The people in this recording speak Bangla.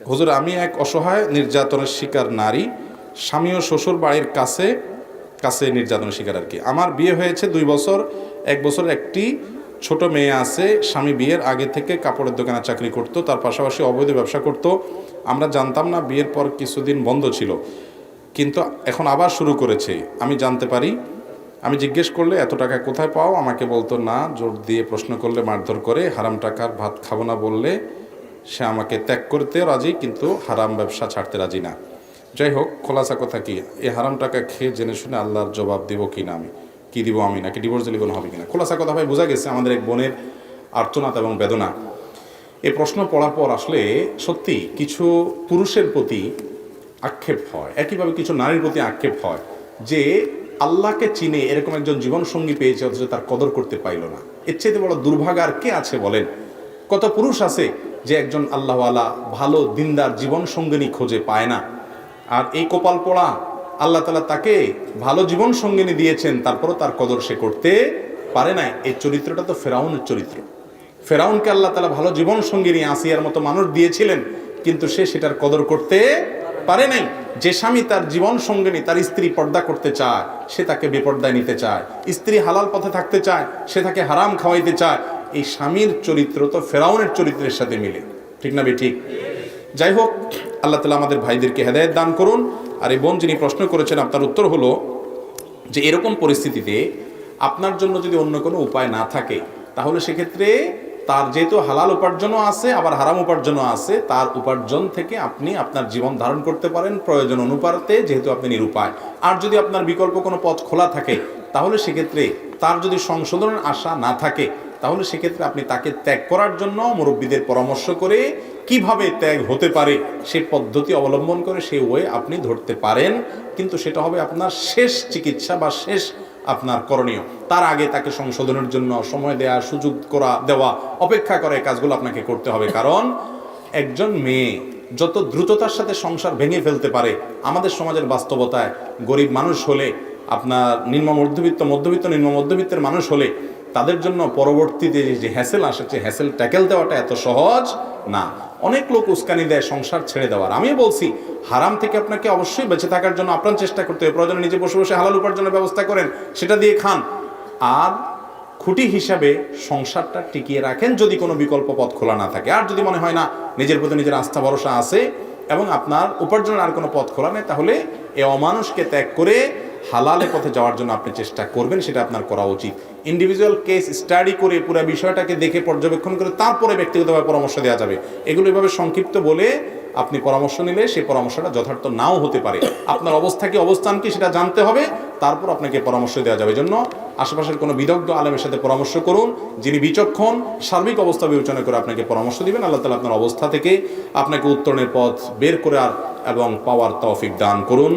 হুজুর, আমি এক অসহায় নির্যাতনের শিকার নারী। স্বামী ও শ্বশুর বাড়ির কাছে কাছে নির্যাতনের শিকার আর কি। আমার বিয়ে হয়েছে দুই বছর, এক বছর একটি ছোট মেয়ে আছে, স্বামী বিয়ের আগে থেকে কাপড়ের দোকানে চাকরি করত, তার পাশাপাশি অবৈধ ব্যবসা করত। আমরা জানতাম না বিয়ের পর কিছুদিন বন্ধ ছিল, কিন্তু এখন আবার শুরু করেছে। আমি জানতে পারি, আমি জিজ্ঞেস করলে, এত টাকা কোথায় পাও? আমাকে বলতো, না, জোর দিয়ে প্রশ্ন করলে, মারধর করে, হারাম টাকার ভাত খাব না বললে সে আমাকে ত্যাগ করতে রাজি, কিন্তু হারাম ব্যবসা ছাড়তে রাজি না। যাই হোক খোলাসা কথা কি? এই হারাম টাকা খেয়ে জেনে শুনে আল্লাহর জবাব দিব কি না আমি? কি দিব আমি নাকি? ডিভোর্স দিলে কোনো হবে কিনা? খোলাসা কথা ভাই, বোঝা গেছে আমাদের এক বোনের আর্তনাদ এবং বেদনা। এই প্রশ্ন পড়ার পর আসলে সত্যি কিছু পুরুষের প্রতি আক্ষেপ হয়। একইভাবে কিছু নারীর প্রতি আক্ষেপ হয় যে আল্লাহকে চিনে এরকম একজন জীবনসঙ্গী পেয়েছে, অথচ তার কদর করতে পাইল না। এর চাইতে বড় দুর্ভাগ আর কে আছে বলেন? কত পুরুষ আছে যে একজন আল্লাহওয়ালা ভালো দিনদার জীবন সঙ্গিনী খোঁজে পায় না। আর এই কপাল পড়া আল্লাহ তালা তাকে ভালো জীবন সঙ্গিনী দিয়েছেন, তারপরও তার কদর সে করতে পারে না। এই চরিত্রটা তো ফেরাউনের চরিত্র। ফেরাউনকে আল্লাহ তালা ভালো জীবন সঙ্গিনী, আসিয়ার মতো মানুষ দিয়েছিলেন, কিন্তু সে সেটার কদর করতে পারে নাই। যে স্বামী তার জীবন সঙ্গিনী, তার স্ত্রী পর্দা করতে চায়, সে তাকে বেপর্দায় নিতে চায়। স্ত্রী হালাল পথে থাকতে চায়, সে তাকে হারাম খাওয়াইতে চায়। এই স্বামীর চরিত্র তো ফেরাউনের চরিত্রের সাথে মিলে। ঠিক না ঠিক যাই হোক, আল্লাহ তালা আমাদের ভাইদেরকে হেদায়ত দান করুন। আর এই বোন যিনি প্রশ্ন করেছেন, আপনার উত্তর হলো যে এরকম পরিস্থিতিতে আপনার জন্য যদি অন্য কোনো উপায় না থাকে, তাহলে সেক্ষেত্রে তার যেহেতু হালাল উপার্জনও আছে, আবার হারাম উপার্জনও আছে, তার উপার্জন থেকে আপনি আপনার জীবন ধারণ করতে পারেন প্রয়োজন অনুপাতে, যেহেতু আপনি নিরুপায়। আর যদি আপনার বিকল্প কোনো পথ খোলা থাকে, তাহলে সেক্ষেত্রে তার যদি সংশোধনের আশা না থাকে তাহলে সেক্ষেত্রে আপনি তাকে ত্যাগ করার জন্য মুরব্বীদের পরামর্শ করে কীভাবে ত্যাগ হতে পারে, সে পদ্ধতি অবলম্বন করে সেই ওয়ে আপনি ধরতে পারেন। কিন্তু সেটা হবে আপনার শেষ চিকিৎসা বা শেষ আপনার করণীয়। তার আগে তাকে সংশোধনের জন্য সময় দেওয়া সুযোগ করা, দেওয়া, অপেক্ষা করে কাজগুলো আপনাকে করতে হবে। কারণ একজন মেয়ে যত দ্রুততার সাথে সংসার ভেঙে ফেলতে পারে, আমাদের সমাজের বাস্তবতায় গরিব মানুষ হলে, আপনার নিম্ন মধ্যবিত্ত মধ্যবিত্ত, নিম্ন মধ্যবিত্তের মানুষ হলে তাদের জন্য পরবর্তীতে যে- হ্যাসেল আসে হ্যাসেল ট্যাকেল দেওয়াটা এত সহজ না। অনেক লোক উস্কানি দেয়, সংসার ছেড়ে দেওয়ার। আমি বলছি, হারাম থেকে আপনাকে অবশ্যই বেঁচে থাকার জন্য আপনার চেষ্টা করতে হবে। প্রয়োজনে নিজে বসে বসে হালাল উপার্জনের ব্যবস্থা করেন, সেটা দিয়ে খান। আর খুঁটি হিসাবে সংসারটা টিকিয়ে রাখেন যদি কোনো বিকল্প পথ খোলা না থাকে। আর যদি মনে হয় না, নিজের প্রতি নিজের আস্থা, ভরসা আছে এবং আপনার উপার্জনের আর কোনো পথ খোলা নেই, তাহলে এ অমানুষকে ত্যাগ করে হালালে পথে যাওয়ার জন্য আপনি চেষ্টা করবেন, সেটা আপনার করা উচিত। ইন্ডিভিজুয়াল কেস স্টাডি করে পুরো বিষয়টাকে দেখে পর্যবেক্ষণ করে তারপরে ব্যক্তিগতভাবে পরামর্শ দেওয়া যাবে। এগুলো এভাবে সংক্ষিপ্ত বলে আপনি পরামর্শ নিলে সেই পরামর্শটা যথার্থ নাও হতে পারে। আপনার অবস্থা কি, অবস্থান কি সেটা জানতে হবে, তারপর আপনাকে পরামর্শ দেওয়া যাবে। জন্য আশেপাশের কোনো বিদগ্ধ আলেমের সাথে পরামর্শ করুন, যিনি বিচক্ষণ, সার্বিক অবস্থা বিবেচনা করে আপনাকে পরামর্শ দিবেন। আল্লাহ তালা আপনার অবস্থা থেকে আপনাকে উত্তরণের পথ বের করে আর এবং পাওয়ার তৌফিক দান করুন।